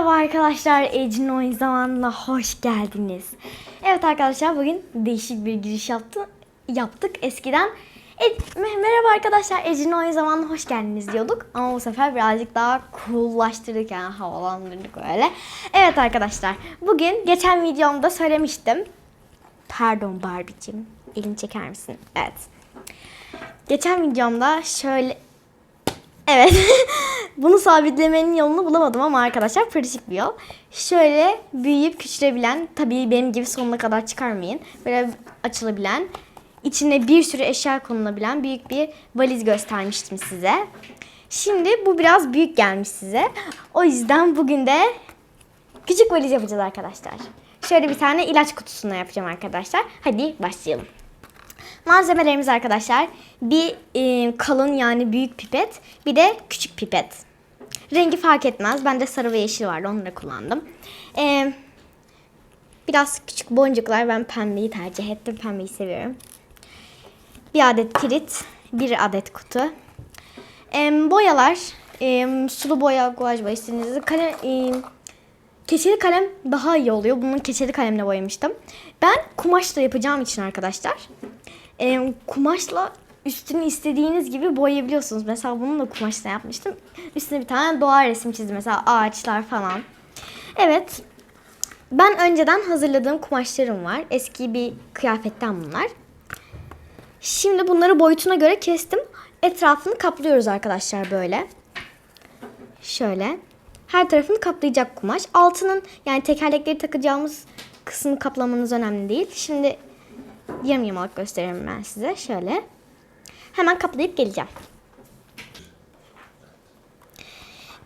Merhaba arkadaşlar, Ecin Oyun Zamanı'na hoş geldiniz. Evet arkadaşlar bugün değişik bir giriş yaptı, yaptık eskiden. E, me- merhaba arkadaşlar, Ecin Oyun Zamanı'na hoş geldiniz diyorduk. Ama bu sefer birazcık daha coollaştırdık yani havalandırdık öyle. Evet arkadaşlar, bugün geçen videomda söylemiştim. Pardon Barbie'cim, elini çeker misin? Evet. Geçen videomda şöyle Evet. Bunu sabitlemenin yolunu bulamadım ama arkadaşlar pratik bir yol. Şöyle büyüyüp küçülebilen, tabii benim gibi sonuna kadar çıkarmayın. Böyle açılabilen, içine bir sürü eşya konulabilen büyük bir valiz göstermiştim size. Şimdi bu biraz büyük gelmiş size. O yüzden bugün de küçük valiz yapacağız arkadaşlar. Şöyle bir tane ilaç kutusuna yapacağım arkadaşlar. Hadi başlayalım. Malzemelerimiz arkadaşlar bir e, kalın yani büyük pipet bir de küçük pipet. Rengi fark etmez. Bende sarı ve yeşil vardı onları kullandım. E, biraz küçük boncuklar ben pembeyi tercih ettim. Pembeyi seviyorum. Bir adet kirit, bir adet kutu. E, boyalar, e, sulu boya, guaj boya istediğinizde kalem, e, Keçeli kalem daha iyi oluyor. Bunu keçeli kalemle boyamıştım. Ben kumaşla yapacağım için arkadaşlar. E, kumaşla üstünü istediğiniz gibi boyayabiliyorsunuz. Mesela bunu da kumaşla yapmıştım. Üstüne bir tane doğa resmi çizdim. Mesela ağaçlar falan. Evet. Ben önceden hazırladığım kumaşlarım var. Eski bir kıyafetten bunlar. Şimdi bunları boyutuna göre kestim. Etrafını kaplıyoruz arkadaşlar böyle. Şöyle. Her tarafını kaplayacak kumaş. Altının yani tekerlekleri takacağımız kısmını kaplamanız önemli değil. Şimdi yarım yamalak gösteririm ben size. Şöyle. Hemen kaplayıp geleceğim.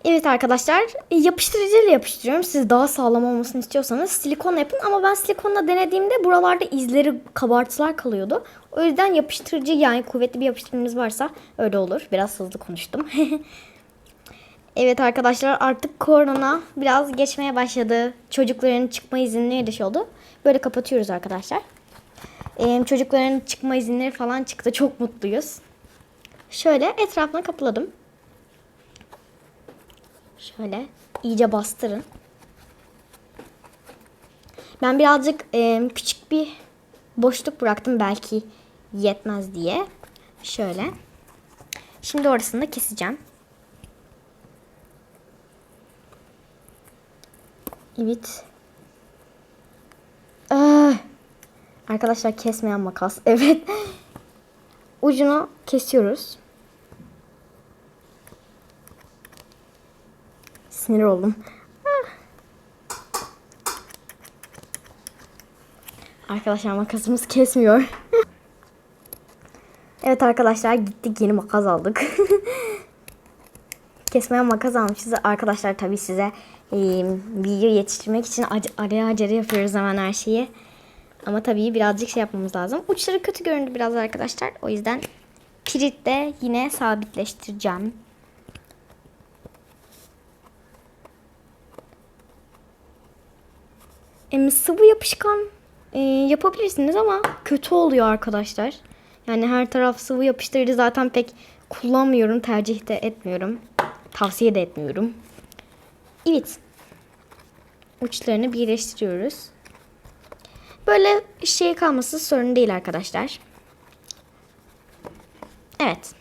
Evet arkadaşlar yapıştırıcıyla yapıştırıyorum. Siz daha sağlam olmasını istiyorsanız silikonla yapın. Ama ben silikonla denediğimde buralarda izleri kabartılar kalıyordu. O yüzden yapıştırıcı yani kuvvetli bir yapıştırmamız varsa öyle olur. Biraz hızlı konuştum. Evet arkadaşlar artık korona biraz geçmeye başladı. Çocukların çıkma izinleri de şey oldu. Böyle kapatıyoruz arkadaşlar. Ee, çocukların çıkma izinleri falan çıktı. Çok mutluyuz. Şöyle etrafına kapladım. Şöyle iyice bastırın. Ben birazcık e, küçük bir boşluk bıraktım belki yetmez diye. Şöyle. Şimdi orasını da keseceğim. Evet. Arkadaşlar kesmeyen makas. Evet. Ucunu kesiyoruz. Sinir oldum. Ah. Arkadaşlar makasımız kesmiyor. evet arkadaşlar gittik yeni makas aldık. kesmeyen makas almışız. Arkadaşlar tabii size e, video yetiştirmek için araya acele yapıyoruz hemen her şeyi. Ama tabii birazcık şey yapmamız lazım. Uçları kötü göründü biraz arkadaşlar. O yüzden kiritle yine sabitleştireceğim. E, sıvı yapışkan e, yapabilirsiniz ama kötü oluyor arkadaşlar. Yani her taraf sıvı yapıştırıcı zaten pek kullanmıyorum, tercih de etmiyorum. Tavsiye de etmiyorum. Evet. Uçlarını birleştiriyoruz. Böyle şey kalması sorun değil arkadaşlar. Evet.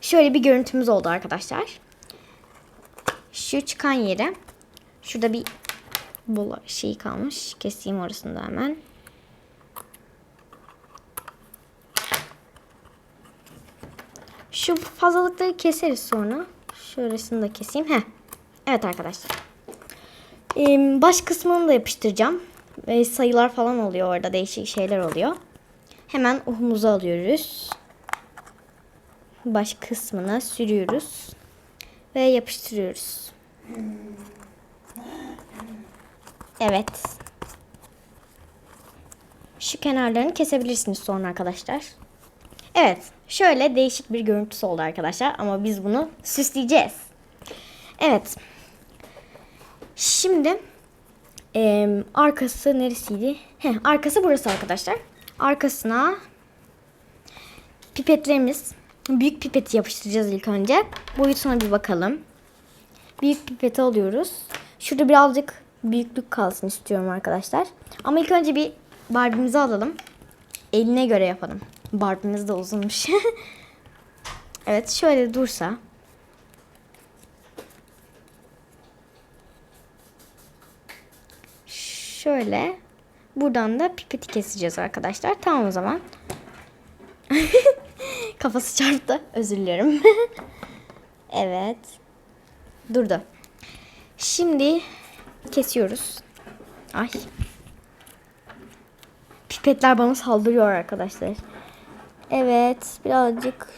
Şöyle bir görüntümüz oldu arkadaşlar. Şu çıkan yere şurada bir bola şey kalmış. Keseyim orasını hemen. Şu fazlalıkları keseriz sonra. Şurasını da keseyim. Heh. Evet arkadaşlar. Ee, baş kısmını da yapıştıracağım. Ee, sayılar falan oluyor orada. Değişik şeyler oluyor. Hemen uhumuzu alıyoruz. Baş kısmına sürüyoruz. Ve yapıştırıyoruz. Evet. Şu kenarlarını kesebilirsiniz sonra arkadaşlar. Evet. Şöyle değişik bir görüntüsü oldu arkadaşlar. Ama biz bunu süsleyeceğiz. Evet. Şimdi e, arkası neresiydi? Heh, arkası burası arkadaşlar. Arkasına pipetlerimiz. Büyük pipeti yapıştıracağız ilk önce. Boyutuna bir bakalım. Büyük pipeti alıyoruz. Şurada birazcık büyüklük kalsın istiyorum arkadaşlar. Ama ilk önce bir Barbie'mizi alalım. Eline göre yapalım. Barbie'miz de uzunmuş. evet şöyle dursa. Şöyle. Buradan da pipeti keseceğiz arkadaşlar. Tamam o zaman. Kafası çarptı. Özür dilerim. evet. Durdu. Şimdi kesiyoruz. Ay. Pipetler bana saldırıyor arkadaşlar. Evet. Birazcık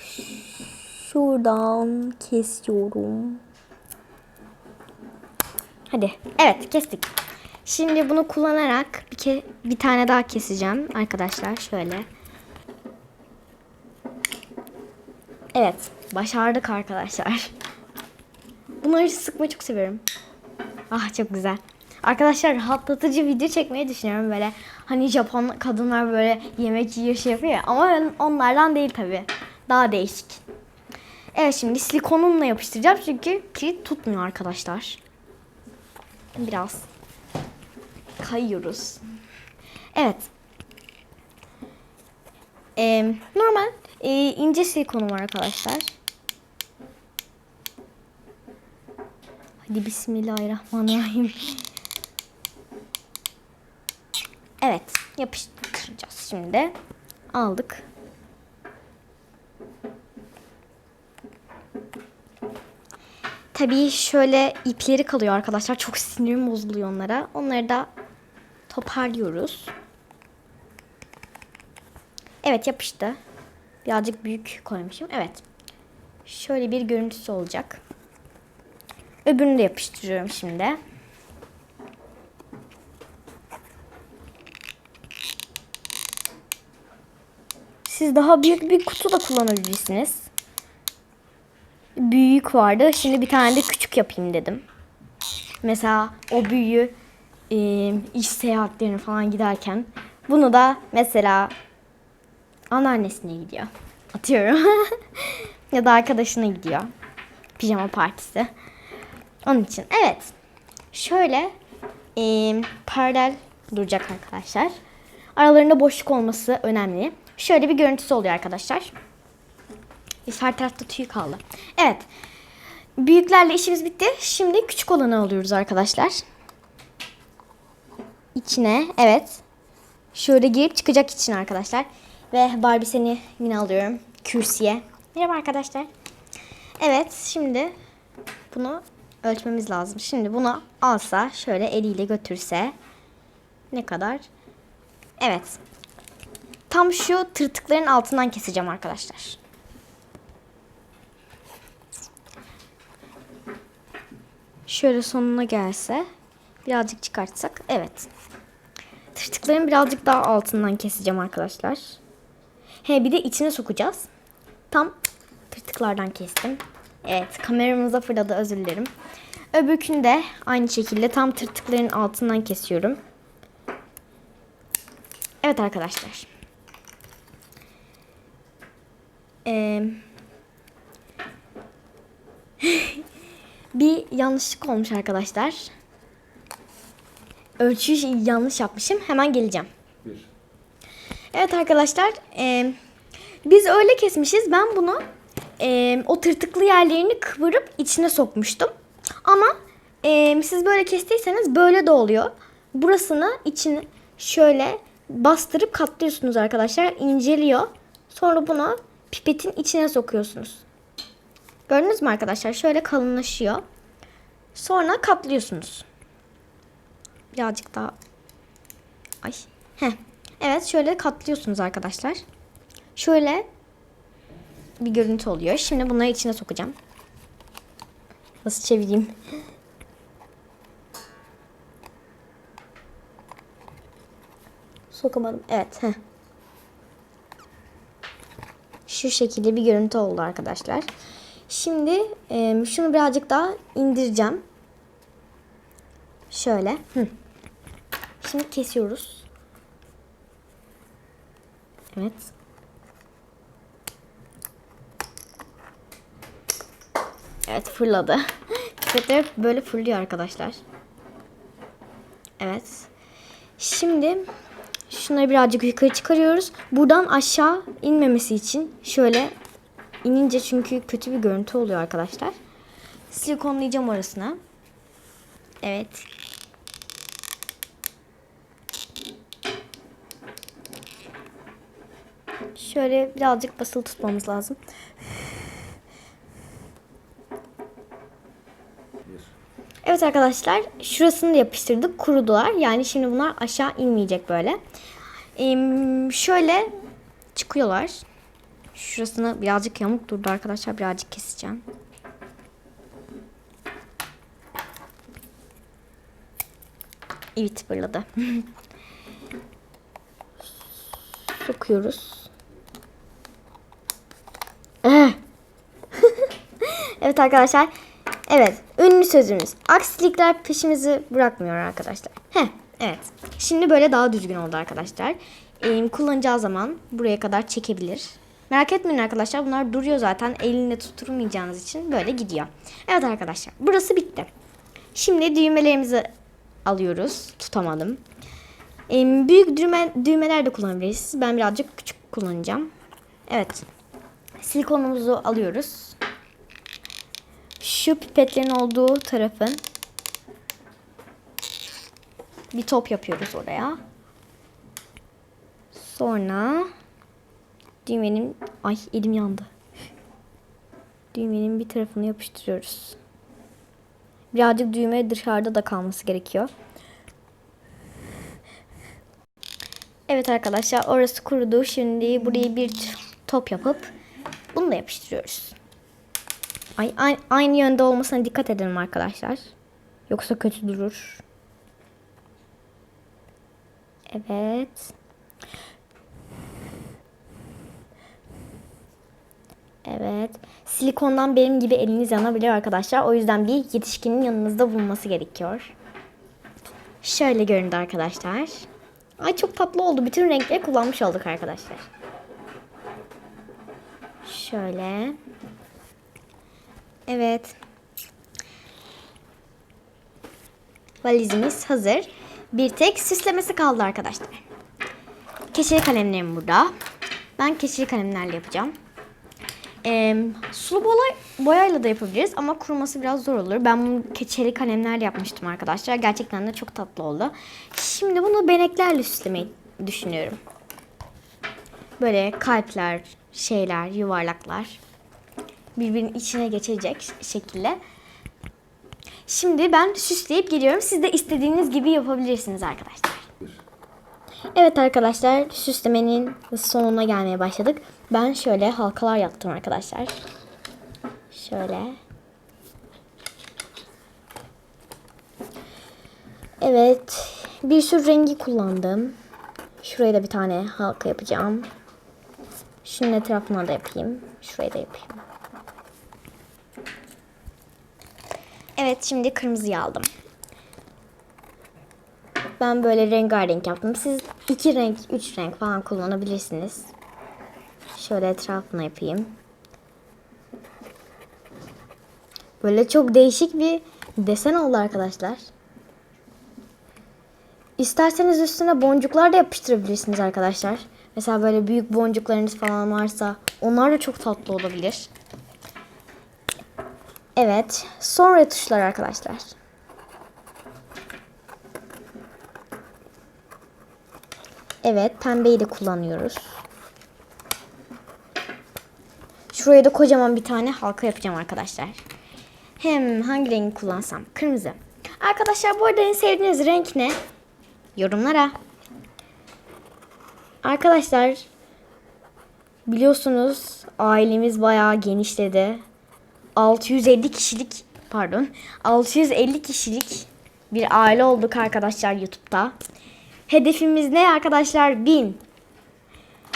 şuradan kesiyorum. Hadi. Evet kestik. Şimdi bunu kullanarak bir, ke bir tane daha keseceğim arkadaşlar. Şöyle. Evet. Başardık arkadaşlar. Bunları sıkmayı çok seviyorum. Ah çok güzel. Arkadaşlar rahatlatıcı video çekmeyi düşünüyorum böyle. Hani Japon kadınlar böyle yemek yiyor şey yapıyor ya. Ama ben onlardan değil tabi. Daha değişik. Evet şimdi silikonumla yapıştıracağım çünkü kilit tutmuyor arkadaşlar. Biraz kayıyoruz. Evet. Ee, normal e, ince silikonum var arkadaşlar. Hadi bismillahirrahmanirrahim. Evet yapıştıracağız şimdi. Aldık. Tabii şöyle ipleri kalıyor arkadaşlar. Çok sinirim bozuluyor onlara. Onları da toparlıyoruz. Evet yapıştı. Birazcık büyük koymuşum. Evet. Şöyle bir görüntüsü olacak. Öbürünü de yapıştırıyorum şimdi. Siz daha büyük bir kutu da kullanabilirsiniz. Büyük vardı. Şimdi bir tane de küçük yapayım dedim. Mesela o büyüğü e, iş seyahatlerine falan giderken bunu da mesela anneannesine gidiyor. Atıyorum. ya da arkadaşına gidiyor. Pijama partisi. Onun için evet. Şöyle e, paralel duracak arkadaşlar. Aralarında boşluk olması önemli. Şöyle bir görüntüsü oluyor arkadaşlar. Her tarafta tüy kaldı. Evet. Büyüklerle işimiz bitti. Şimdi küçük olanı alıyoruz arkadaşlar. İçine evet. Şöyle girip çıkacak için arkadaşlar. Ve Barbie seni yine alıyorum. Kürsüye. Merhaba arkadaşlar. Evet şimdi bunu ölçmemiz lazım. Şimdi bunu alsa şöyle eliyle götürse ne kadar? Evet. Tam şu tırtıkların altından keseceğim arkadaşlar. Şöyle sonuna gelse birazcık çıkartsak. Evet. Tırtıkların birazcık daha altından keseceğim arkadaşlar. He bir de içine sokacağız. Tam tırtıklardan kestim. Evet kameramıza fırladı özür dilerim. Öbürkünü de aynı şekilde tam tırtıkların altından kesiyorum. Evet arkadaşlar. Ee, bir yanlışlık olmuş arkadaşlar. Ölçüyü yanlış yapmışım. Hemen geleceğim. Bir. Evet arkadaşlar. e, biz öyle kesmişiz. Ben bunu e, o tırtıklı yerlerini kıvırıp içine sokmuştum. Ama e, siz böyle kestiyseniz böyle de oluyor. Burasını içine şöyle bastırıp katlıyorsunuz arkadaşlar. İnceliyor. Sonra bunu pipetin içine sokuyorsunuz. Gördünüz mü arkadaşlar? Şöyle kalınlaşıyor. Sonra katlıyorsunuz. Birazcık daha. Ay. Heh. Evet şöyle katlıyorsunuz arkadaşlar. Şöyle bir görüntü oluyor. Şimdi bunları içine sokacağım. Nasıl çevireyim? Sokamadım. Evet. Heh. Şu şekilde bir görüntü oldu arkadaşlar. Şimdi e, şunu birazcık daha indireceğim. Şöyle. Hı. Şimdi kesiyoruz. Evet. Evet fırladı. Pipetler böyle fırlıyor arkadaşlar. Evet. Şimdi şunları birazcık yukarı çıkarıyoruz. Buradan aşağı inmemesi için şöyle inince çünkü kötü bir görüntü oluyor arkadaşlar. Silikonlayacağım orasına. Evet. Şöyle birazcık basılı tutmamız lazım. Evet arkadaşlar şurasını da yapıştırdık kurudular. Yani şimdi bunlar aşağı inmeyecek böyle. Ee, şöyle çıkıyorlar. Şurasını birazcık yamuk durdu arkadaşlar. Birazcık keseceğim. Evet fırladı. Sokuyoruz. Evet arkadaşlar. Evet. Ünlü sözümüz. Aksilikler peşimizi bırakmıyor arkadaşlar. Heh. Evet. Şimdi böyle daha düzgün oldu arkadaşlar. Ee, kullanacağı zaman buraya kadar çekebilir. Merak etmeyin arkadaşlar. Bunlar duruyor zaten. Elinde tutturmayacağınız için böyle gidiyor. Evet arkadaşlar. Burası bitti. Şimdi düğmelerimizi alıyoruz. Tutamadım. Ee, büyük düğme, düğmeler de kullanabiliriz. Ben birazcık küçük kullanacağım. Evet. Silikonumuzu alıyoruz. Şu pipetlerin olduğu tarafın bir top yapıyoruz oraya. Sonra düğmenin ay elim yandı. Düğmenin bir tarafını yapıştırıyoruz. Birazcık düğme dışarıda da kalması gerekiyor. Evet arkadaşlar orası kurudu. Şimdi burayı bir top yapıp bunu da yapıştırıyoruz. Ay, aynı, aynı yönde olmasına dikkat edelim arkadaşlar. Yoksa kötü durur. Evet. Evet. Silikondan benim gibi eliniz yanabilir arkadaşlar. O yüzden bir yetişkinin yanınızda bulunması gerekiyor. Şöyle göründü arkadaşlar. Ay çok tatlı oldu. Bütün renkleri kullanmış olduk arkadaşlar. Şöyle. Evet. Valizimiz hazır. Bir tek süslemesi kaldı arkadaşlar. Keçeli kalemlerim burada. Ben keçeli kalemlerle yapacağım. Ee, sulu boya, boyayla da yapabiliriz ama kuruması biraz zor olur. Ben bunu keçeli kalemlerle yapmıştım arkadaşlar. Gerçekten de çok tatlı oldu. Şimdi bunu beneklerle süslemeyi düşünüyorum. Böyle kalpler, şeyler, yuvarlaklar birbirinin içine geçecek şekilde. Şimdi ben süsleyip geliyorum. Siz de istediğiniz gibi yapabilirsiniz arkadaşlar. Evet arkadaşlar süslemenin sonuna gelmeye başladık. Ben şöyle halkalar yaptım arkadaşlar. Şöyle. Evet. Bir sürü rengi kullandım. Şuraya da bir tane halka yapacağım. Şunun etrafına da yapayım. Şuraya da yapayım. Evet şimdi kırmızıyı aldım. Ben böyle rengarenk yaptım. Siz iki renk, üç renk falan kullanabilirsiniz. Şöyle etrafına yapayım. Böyle çok değişik bir desen oldu arkadaşlar. İsterseniz üstüne boncuklar da yapıştırabilirsiniz arkadaşlar. Mesela böyle büyük boncuklarınız falan varsa onlar da çok tatlı olabilir. Evet. Sonra tuşlar arkadaşlar. Evet. Pembeyi de kullanıyoruz. Şuraya da kocaman bir tane halka yapacağım arkadaşlar. Hem hangi rengi kullansam? Kırmızı. Arkadaşlar bu arada en sevdiğiniz renk ne? Yorumlara. Arkadaşlar biliyorsunuz ailemiz bayağı genişledi. 650 kişilik pardon 650 kişilik bir aile olduk arkadaşlar YouTube'da. Hedefimiz ne arkadaşlar? 1000.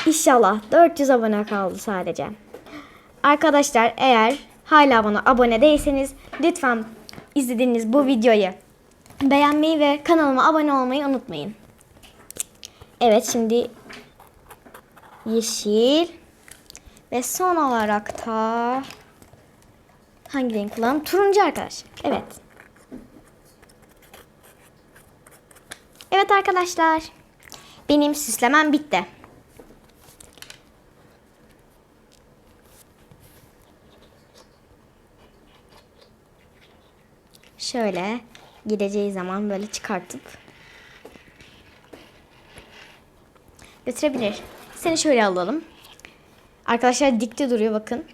İnşallah 400 abone kaldı sadece. Arkadaşlar eğer hala bana abone değilseniz lütfen izlediğiniz bu videoyu beğenmeyi ve kanalıma abone olmayı unutmayın. Evet şimdi yeşil ve son olarak da hangi renk kullanalım? Turuncu arkadaşlar. Evet. Evet arkadaşlar. Benim süslemem bitti. Şöyle gideceği zaman böyle çıkartıp götürebilir. Seni şöyle alalım. Arkadaşlar dikte duruyor bakın.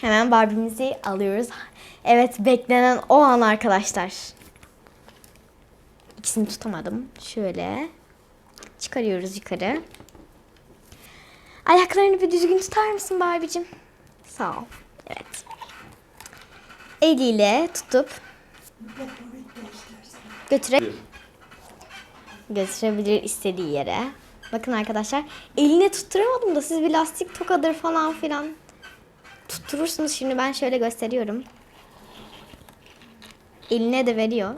Hemen Barbie'mizi alıyoruz. Evet beklenen o an arkadaşlar. İkisini tutamadım. Şöyle çıkarıyoruz yukarı. Ayaklarını bir düzgün tutar mısın Barbie'cim? Sağ ol. Evet. Eliyle tutup götüre götürebilir istediği yere. Bakın arkadaşlar eline tutturamadım da siz bir lastik tokadır falan filan tutturursunuz. Şimdi ben şöyle gösteriyorum. Eline de veriyor.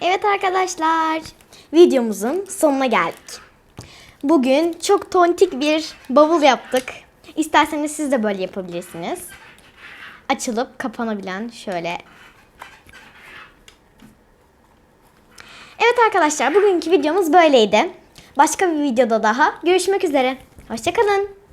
Evet arkadaşlar, videomuzun sonuna geldik. Bugün çok tontik bir bavul yaptık. İsterseniz siz de böyle yapabilirsiniz. Açılıp kapanabilen şöyle. Evet arkadaşlar, bugünkü videomuz böyleydi. Başka bir videoda daha görüşmek üzere. Hoşçakalın.